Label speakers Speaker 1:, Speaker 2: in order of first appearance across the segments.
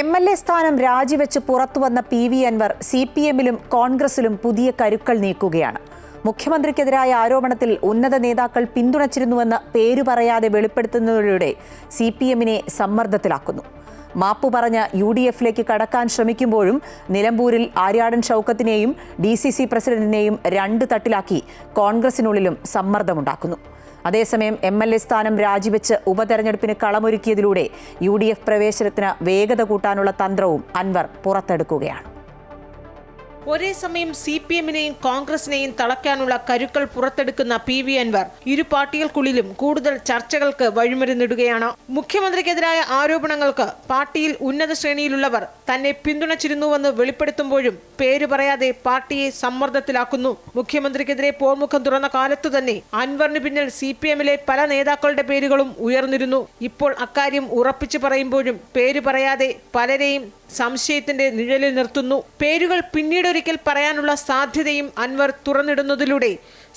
Speaker 1: M L A സ്ഥാനം രാജിവെച്ച് പുറത്തുവന്ന P V Anvar C P എമ്മിലും കോൺഗ്രസിലും പുതിയ കരുക്കൾ നീക്കുകയാണ്. മുഖ്യമന്ത്രിക്കെതിരായ ആരോപണത്തിൽ ഉന്നത നേതാക്കൾ പിന്തുണച്ചിരുന്നുവെന്ന് പേരു പറയാതെ വെളിപ്പെടുത്തുന്നതിലൂടെ സി പി എമ്മിനെ സമ്മർദ്ദത്തിലാക്കുന്നു. മാപ്പു പറഞ്ഞ് യു ഡി എഫിലേക്ക് കടക്കാൻ ശ്രമിക്കുമ്പോഴും നിലമ്പൂരിൽ ആര്യാടൻ ഷൗക്കത്തിനെയും ഡി സി സി പ്രസിഡന്റിനെയും രണ്ട് തട്ടിലാക്കി കോൺഗ്രസിനുള്ളിലും സമ്മർദ്ദമുണ്ടാക്കുന്നു. അതേസമയം എം എൽ എ സ്ഥാനം രാജിവെച്ച് ഉപതെരഞ്ഞെടുപ്പിന് കളമൊരുക്കിയതിലൂടെ യു ഡി എഫ് പ്രവേശനത്തിന് വേഗത കൂട്ടാനുള്ള തന്ത്രവും അൻവർ പുറത്തെടുക്കുകയാണ്.
Speaker 2: ഒരേ സമയം സി പി എമ്മിനെയും കോൺഗ്രസിനെയും തളയ്ക്കാനുള്ള കരുക്കൾ പുറത്തെടുക്കുന്ന പി വി അൻവർ ഇരു പാർട്ടികൾക്കുള്ളിലും കൂടുതൽ ചർച്ചകൾക്ക് വഴിമരുന്നിടുകയാണ്. മുഖ്യമന്ത്രിക്കെതിരായ ആരോപണങ്ങൾക്ക് പാർട്ടിയിൽ ഉന്നത ശ്രേണിയിലുള്ളവർ തന്നെ പിന്തുണച്ചിരുന്നുവെന്ന് വെളിപ്പെടുത്തുമ്പോഴും പേര് പറയാതെ പാർട്ടിയെ സമ്മർദ്ദത്തിലാക്കുന്നു. മുഖ്യമന്ത്രിക്കെതിരെ പോർമുഖം തുറന്ന കാലത്തു തന്നെ അൻവറിന് പിന്നിൽ സി പി എമ്മിലെ പല നേതാക്കളുടെ പേരുകളും ഉയർന്നിരുന്നു. ഇപ്പോൾ അക്കാര്യം ഉറപ്പിച്ചു പറയുമ്പോഴും പേര് പറയാതെ പലരെയും സംശയത്തിന്റെ നിഴലിൽ നിർത്തുന്നു. പേരുകൾ പിന്നീടൊരിക്കൽ പറയാനുള്ള സാധ്യതയും അൻവർ തുറന്നിടുന്നതിലൂടെ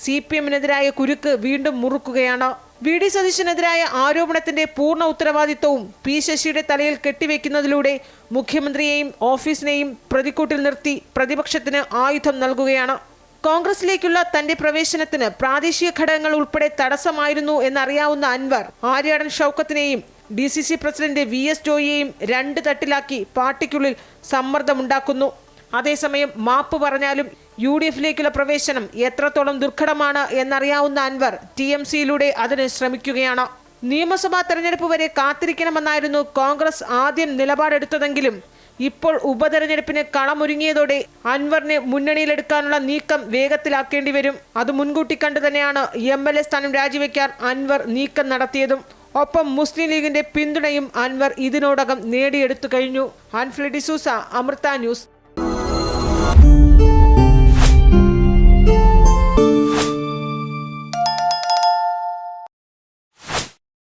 Speaker 2: സി പി എമ്മിനെതിരായ കുരുക്ക് വീണ്ടും മുറുക്കുകയാണ്. വി ഡി സതീശനെതിരായ ആരോപണത്തിന്റെ പൂർണ ഉത്തരവാദിത്വവും പി ശശിയുടെ തലയിൽ കെട്ടിവെക്കുന്നതിലൂടെ മുഖ്യമന്ത്രിയെയും ഓഫീസിനെയും പ്രതിക്കൂട്ടിൽ നിർത്തി പ്രതിപക്ഷത്തിന് ആയുധം നൽകുകയാണ്. കോൺഗ്രസിലേക്കുള്ള തന്റെ പ്രവേശനത്തിന് പ്രാദേശിക ഘടകങ്ങൾ ഉൾപ്പെടെ തടസ്സമായിരുന്നു എന്നറിയാവുന്ന Anvar Aryadan ഷൗക്കത്തിനെയും D C C president V S ജോയിയെയും രണ്ട് തട്ടിലാക്കി പാർട്ടിക്കുള്ളിൽ സമ്മർദ്ദമുണ്ടാക്കുന്നു. അതേസമയം മാപ്പ് പറഞ്ഞാലും യു ഡി എഫിലേക്കുള്ള പ്രവേശനം എത്രത്തോളം ദുർഘടമാണ് എന്നറിയാവുന്ന അൻവർ ടി എം സിയിലൂടെ അതിന് ശ്രമിക്കുകയാണ്. നിയമസഭാ തെരഞ്ഞെടുപ്പ് വരെ കാത്തിരിക്കണമെന്നായിരുന്നു കോൺഗ്രസ് ആദ്യം നിലപാടെടുത്തതെങ്കിലും ഇപ്പോൾ ഉപതെരഞ്ഞെടുപ്പിന് കളമൊരുങ്ങിയതോടെ അൻവറിനെ മുന്നണിയിലെടുക്കാനുള്ള നീക്കം വേഗത്തിലാക്കേണ്ടി വരും. അത് മുൻകൂട്ടി കണ്ടു തന്നെയാണ് എം എൽ എ സ്ഥാനം രാജിവെക്കാൻ അൻവർ നീക്കം നടത്തിയതും. ഒപ്പം മുസ്ലിം ലീഗിന്റെ പിന്തുണയും അൻവർ ഇതിനോടകം നേടിയെടുത്തു കഴിഞ്ഞു. ആൻഫ്ലി ഡിസൂസ അമൃത ന്യൂസ്.